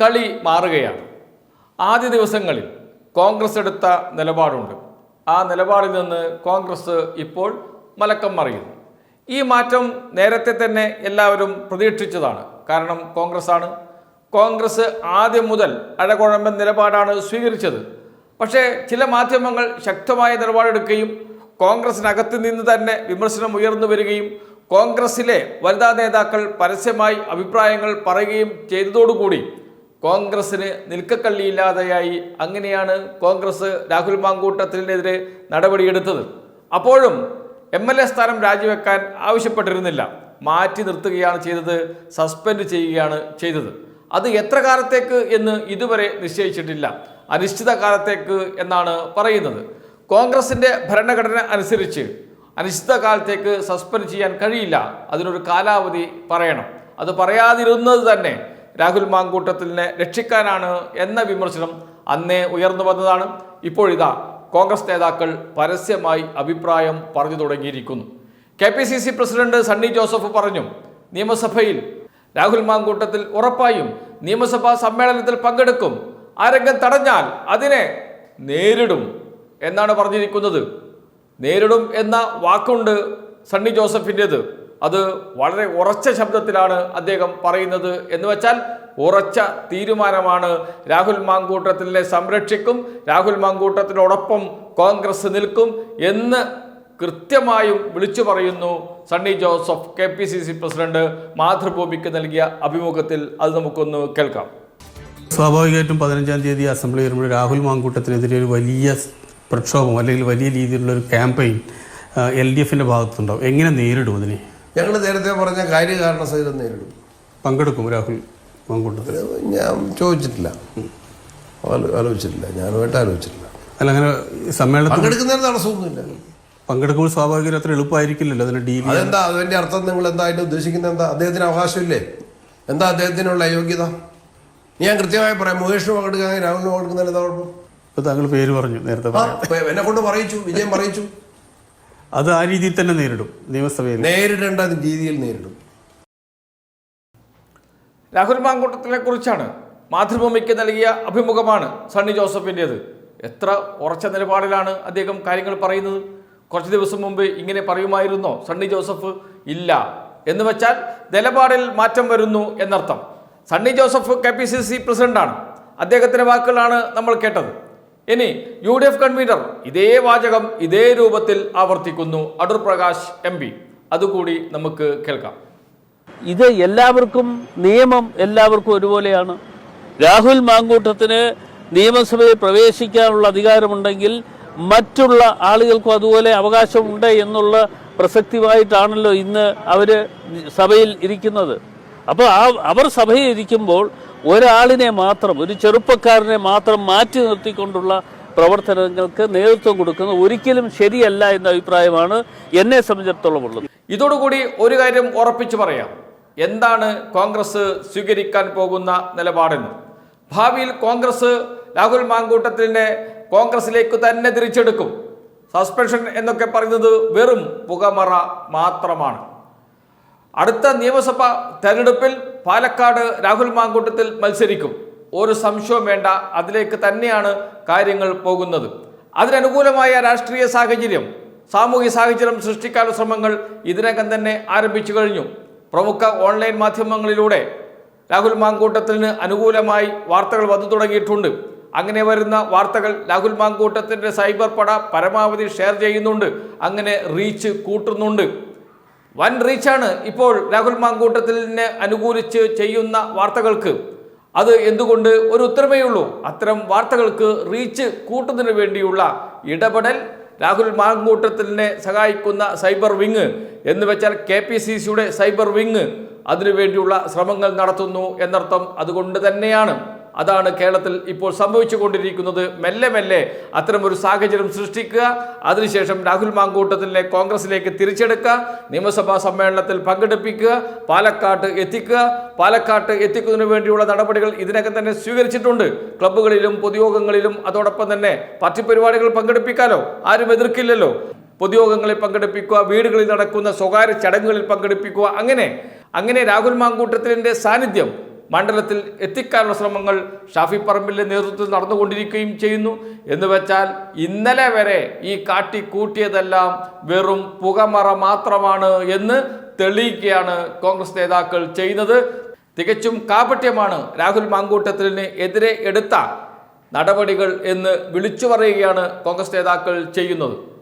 കളി മാറുകയാണ്. ആദ്യ ദിവസങ്ങളിൽ കോൺഗ്രസ് എടുത്ത നിലപാടുണ്ട്. ആ നിലപാടിൽ നിന്ന് കോൺഗ്രസ് ഇപ്പോൾ മലക്കം മറിയുന്നു. ഈ മാറ്റം നേരത്തെ തന്നെ എല്ലാവരും പ്രതീക്ഷിച്ചതാണ്. കാരണം കോൺഗ്രസ് ആണ് കോൺഗ്രസ് ആദ്യം മുതൽ അഴകുഴമ്പൻ നിലപാടാണ് സ്വീകരിച്ചത്. പക്ഷേ ചില മാധ്യമങ്ങൾ ശക്തമായ നിലപാടെടുക്കുകയും കോൺഗ്രസിനകത്ത് നിന്ന് തന്നെ വിമർശനം ഉയർന്നു വരികയും കോൺഗ്രസിലെ വനിതാ നേതാക്കൾ പരസ്യമായി അഭിപ്രായങ്ങൾ പറയുകയും ചെയ്തതോടുകൂടി കോൺഗ്രസിന് നിൽക്കക്കള്ളിയില്ലാതെയായി അങ്ങനെയാണ് കോൺഗ്രസ് രാഹുൽ മാങ്കൂട്ടത്തിനെതിരെ നടപടിയെടുത്തത്. അപ്പോഴും എം എൽ എ സ്ഥാനം രാജിവെക്കാൻ ആവശ്യപ്പെട്ടിരുന്നില്ല. മാറ്റി നിർത്തുകയാണ് ചെയ്തത് സസ്പെൻഡ് ചെയ്യുകയാണ് ചെയ്തത്. അത് എത്ര കാലത്തേക്ക് എന്ന് ഇതുവരെ നിശ്ചയിച്ചിട്ടില്ല. അനിശ്ചിത കാലത്തേക്ക് എന്നാണ് പറയുന്നത്. കോൺഗ്രസിന്റെ ഭരണഘടന അനുസരിച്ച് അനിശ്ചിതകാലത്തേക്ക് സസ്പെൻഡ് ചെയ്യാൻ കഴിയില്ല. അതിനൊരു കാലാവധി പറയണം. അത് പറയാതിരുന്നത് തന്നെ രാഹുൽ മാങ്കൂട്ടത്തിനെ രക്ഷിക്കാനാണ് എന്ന വിമർശനം അന്നേ ഉയർന്നു വന്നതാണ്. ഇപ്പോഴിതാ കോൺഗ്രസ് നേതാക്കൾ പരസ്യമായി അഭിപ്രായം പറഞ്ഞു തുടങ്ങിയിരിക്കുന്നു. K P C C president Sunny Joseph പറഞ്ഞു നിയമസഭയിൽ രാഹുൽ മാങ്കൂട്ടത്തിൽ ഉറപ്പായും നിയമസഭാ സമ്മേളനത്തിൽ പങ്കെടുക്കും. ആരെങ്കിലും തടഞ്ഞാൽ അതിനെ നേരിടും എന്നാണ് പറഞ്ഞിരിക്കുന്നത്. നേരിടും എന്ന വാക്കുണ്ട് സണ്ണി ജോസഫിന്റെത്. അത് വളരെ ഉറച്ച ശബ്ദത്തിലാണ് അദ്ദേഹം പറയുന്നത് എന്ന് വെച്ചാൽ ഉറച്ച തീരുമാനമാണ് രാഹുൽ മാങ്കൂട്ടത്തിനെ സംരക്ഷിക്കും രാഹുൽ മാങ്കൂട്ടത്തിനോടൊപ്പം കോൺഗ്രസ് നിൽക്കും എന്ന് കൃത്യമായും വിളിച്ചു പറയുന്നു Sunny Joseph K P C C president മാതൃഭൂമിക്ക് നൽകിയ അഭിമുഖത്തിൽ അത് നമുക്കൊന്ന് കേൾക്കാം. സ്വാഭാവികമായിട്ടും പതിനഞ്ചാം തീയതി അസംബ്ലി വരുമ്പോൾ രാഹുൽ മാങ്കൂട്ടത്തിനെതിരെ ഒരു വലിയ പ്രക്ഷോഭം അല്ലെങ്കിൽ വലിയ രീതിയിലുള്ള ഒരു ക്യാമ്പയിൻ എൽ ഡി എഫിന്റെ ഭാഗത്തുണ്ടാവും. എങ്ങനെ നേരിടും അതിനെ? ഞങ്ങൾ നേരത്തെ പറഞ്ഞ കാര്യകാരണ സഹിതം നേരിടും. പങ്കെടുക്കും രാഹുൽ മാങ്കൂട്ടത്തിൽ ഞാൻ ചോദിച്ചിട്ടില്ല. ആലോ- ആലോചിച്ചിട്ടില്ല. ഞാനുമായിട്ട് ആലോചിച്ചിട്ടില്ല. അല്ല അങ്ങനെ സമ്മേളനം പങ്കെടുക്കുന്നതിന് തടസ്സമൊന്നുമില്ല. പങ്കെടുക്കുമ്പോൾ സ്വാഭാവികം അത്ര എളുപ്പമായിരിക്കില്ലല്ലോ അതിന് ഡീൽ അതെന്താ? അതിന്റെ അർത്ഥം നിങ്ങൾ എന്തായിട്ട് ഉദ്ദേശിക്കുന്നത്? എന്താ അദ്ദേഹത്തിന് അവകാശമില്ലേ? എന്താ അദ്ദേഹത്തിനുള്ള അയോഗ്യത ഞാൻ കൃത്യമായി പറയാം. മുകേഷിന് പങ്കെടുക്കാൻ രാഹുലിന് പങ്കെടുക്കുന്നതിന് എന്താ കുഴപ്പം? ഇപ്പോൾ താങ്കൾ പേര് പറഞ്ഞു നേരത്തെ എന്നെ കൊണ്ട് പറയിച്ചു. വിജയം പറയിച്ചു. അത് ആ രീതിയിൽ തന്നെ നേരിടും നിയമസഭയിൽ. നേരിടേണ്ട രീതിയിൽ നേരിടും. രാഹുൽ മാങ്കൂട്ടത്തിനെ കുറിച്ചാണ് മാതൃഭൂമിക്ക് നൽകിയ അഭിമുഖമാണ് സണ്ണി ജോസഫിന്റേത് എത്ര ഉറച്ച നിലപാടിലാണ് അദ്ദേഹം കാര്യങ്ങൾ പറയുന്നത്? കുറച്ച് ദിവസം മുമ്പ് ഇങ്ങനെ പറയുമായിരുന്നോ? സണ്ണി ജോസഫ് ഇല്ല. എന്ന് വെച്ചാൽ നിലപാടിൽ മാറ്റം വരുന്നു എന്നർത്ഥം. Sunny Joseph K P C C പ്രസിഡന്റാണ്. അദ്ദേഹത്തിന്റെ വാക്കുകളാണ് നമ്മൾ കേട്ടത്. ഇനി യു ഡി എഫ് കൺവീനർ ഇതേ വാചകം ഇതേ രൂപത്തിൽ ആവർത്തിക്കുന്നു. Adoor Prakash M P. അതുകൂടി നമുക്ക് കേൾക്കാം. ഇത് എല്ലാവർക്കും നിയമം എല്ലാവർക്കും ഒരുപോലെയാണ്. രാഹുൽ മാങ്കൂട്ടത്തിന് നിയമസഭയിൽ പ്രവേശിക്കാനുള്ള അധികാരമുണ്ടെങ്കിൽ മറ്റുള്ള ആളുകൾക്കും അതുപോലെ അവകാശമുണ്ട് എന്നുള്ള പ്രസക്തിയായിട്ടാണല്ലോ ഇന്ന് അവർ സഭയിൽ ഇരിക്കുന്നത്. അപ്പോൾ ആ അവർ സഭയിൽ ഇരിക്കുമ്പോൾ ഒരാളിനെ മാത്രം ഒരു ചെറുപ്പക്കാരനെ മാത്രം മാറ്റി നിർത്തിക്കൊണ്ടുള്ള പ്രവർത്തനങ്ങൾക്ക് നേതൃത്വം കൊടുക്കുന്നത് ഒരിക്കലും ശരിയല്ല എന്ന അഭിപ്രായമാണ് എന്നെ സംബന്ധിച്ചിടത്തോളം ഉള്ളത്. ഇതോടുകൂടി ഒരു കാര്യം ഉറപ്പിച്ചു പറയാം. എന്താണ് കോൺഗ്രസ് സ്വീകരിക്കാൻ പോകുന്ന നിലപാടെന്ന്? ഭാവിയിൽ കോൺഗ്രസ് രാഹുൽ മാങ്കൂട്ടത്തിനെ കോൺഗ്രസിലേക്ക് തന്നെ തിരിച്ചെടുക്കും. സസ്പെൻഷൻ എന്നൊക്കെ പറയുന്നത് വെറും പുകമറ മാത്രമാണ്. അടുത്ത നിയമസഭ തെരഞ്ഞെടുപ്പിൽ പാലക്കാട് രാഹുൽ മാങ്കൂട്ടത്തിൽ മത്സരിക്കും. ഒരു സംശയവും വേണ്ട. അതിലേക്ക് തന്നെയാണ് കാര്യങ്ങൾ പോകുന്നത്. അതിനനുകൂലമായ രാഷ്ട്രീയ സാഹചര്യം സാമൂഹ്യ സാഹചര്യം സൃഷ്ടിക്കാനുള്ള ശ്രമങ്ങൾ ഇതിനകം തന്നെ ആരംഭിച്ചു കഴിഞ്ഞു. പ്രമുഖ ഓൺലൈൻ മാധ്യമങ്ങളിലൂടെ രാഹുൽ മാങ്കൂട്ടത്തിന് അനുകൂലമായി വാർത്തകൾ വന്നു തുടങ്ങിയിട്ടുണ്ട്. അങ്ങനെ വരുന്ന വാർത്തകൾ രാഹുൽ മാങ്കൂട്ടത്തിന്റെ സൈബർ പട പരമാവധി ഷെയർ ചെയ്യുന്നുണ്ട്. അങ്ങനെ റീച്ച് കൂട്ടുന്നുണ്ട്. വൻ റീച്ചാണ് ഇപ്പോൾ രാഹുൽ മാങ്കൂട്ടത്തിനെ അനുകൂലിച്ച് ചെയ്യുന്ന വാർത്തകൾക്ക്. അത് എന്തുകൊണ്ട്? ഒരു ഉത്തരമേ ഉള്ളൂ. അത്തരം വാർത്തകൾക്ക് റീച്ച് കൂട്ടുന്നതിന് വേണ്ടിയുള്ള ഇടപെടൽ രാഹുൽ മാങ്കൂട്ടത്തിനെ സഹായിക്കുന്ന സൈബർ വിങ് എന്ന് വെച്ചാൽ കെ പി സി സിയുടെ സൈബർ വിങ് അതിനുവേണ്ടിയുള്ള ശ്രമങ്ങൾ നടത്തുന്നു എന്നർത്ഥം അതുകൊണ്ട് തന്നെയാണ്. അതാണ് കേരളത്തിൽ ഇപ്പോൾ സംഭവിച്ചുകൊണ്ടിരിക്കുന്നത്. മെല്ലെ മെല്ലെ അത്തരമൊരു സാഹചര്യം സൃഷ്ടിക്കുക. അതിനുശേഷം രാഹുൽ മാങ്കൂട്ടത്തിനെ കോൺഗ്രസിലേക്ക് തിരിച്ചെടുക്കുക. നിയമസഭാ സമ്മേളനത്തിൽ പങ്കെടുപ്പിക്കുക. പാലക്കാട്ട് എത്തിക്കുക. പാലക്കാട്ട് എത്തിക്കുന്നതിന് വേണ്ടിയുള്ള നടപടികൾ ഇതിനകം തന്നെ സ്വീകരിച്ചിട്ടുണ്ട്. ക്ലബ്ബുകളിലും പൊതുയോഗങ്ങളിലും അതോടൊപ്പം തന്നെ പാർട്ടി പരിപാടികൾ പങ്കെടുപ്പിക്കാലോ? ആരും എതിർക്കില്ലല്ലോ. പൊതുയോഗങ്ങളിൽ പങ്കെടുപ്പിക്കുക വീടുകളിൽ നടക്കുന്ന സ്വകാര്യ ചടങ്ങുകളിൽ പങ്കെടുപ്പിക്കുക അങ്ങനെ. അങ്ങനെ രാഹുൽ മാങ്കൂട്ടത്തിന്റെ സാന്നിധ്യം മണ്ഡലത്തിൽ എത്തിക്കാനുള്ള ശ്രമങ്ങൾ ഷാഫി പറമ്പിലെ നേതൃത്വത്തിൽ നടന്നുകൊണ്ടിരിക്കുകയും ചെയ്യുന്നു. എന്ന് വെച്ചാൽ ഇന്നലെ വരെ ഈ കാട്ടിക്കൂട്ടിയതെല്ലാം വെറും പുകമറ മാത്രമാണ് എന്ന് തെളിയിക്കുകയാണ് കോൺഗ്രസ് നേതാക്കൾ ചെയ്യുന്നത്. തികച്ചും കാപട്യമാണ് രാഹുൽ മാങ്കൂട്ടത്തിന് എതിരെ എടുത്ത നടപടികൾ എന്ന് വിളിച്ചു പറയുകയാണ് കോൺഗ്രസ് നേതാക്കൾ ചെയ്യുന്നത്.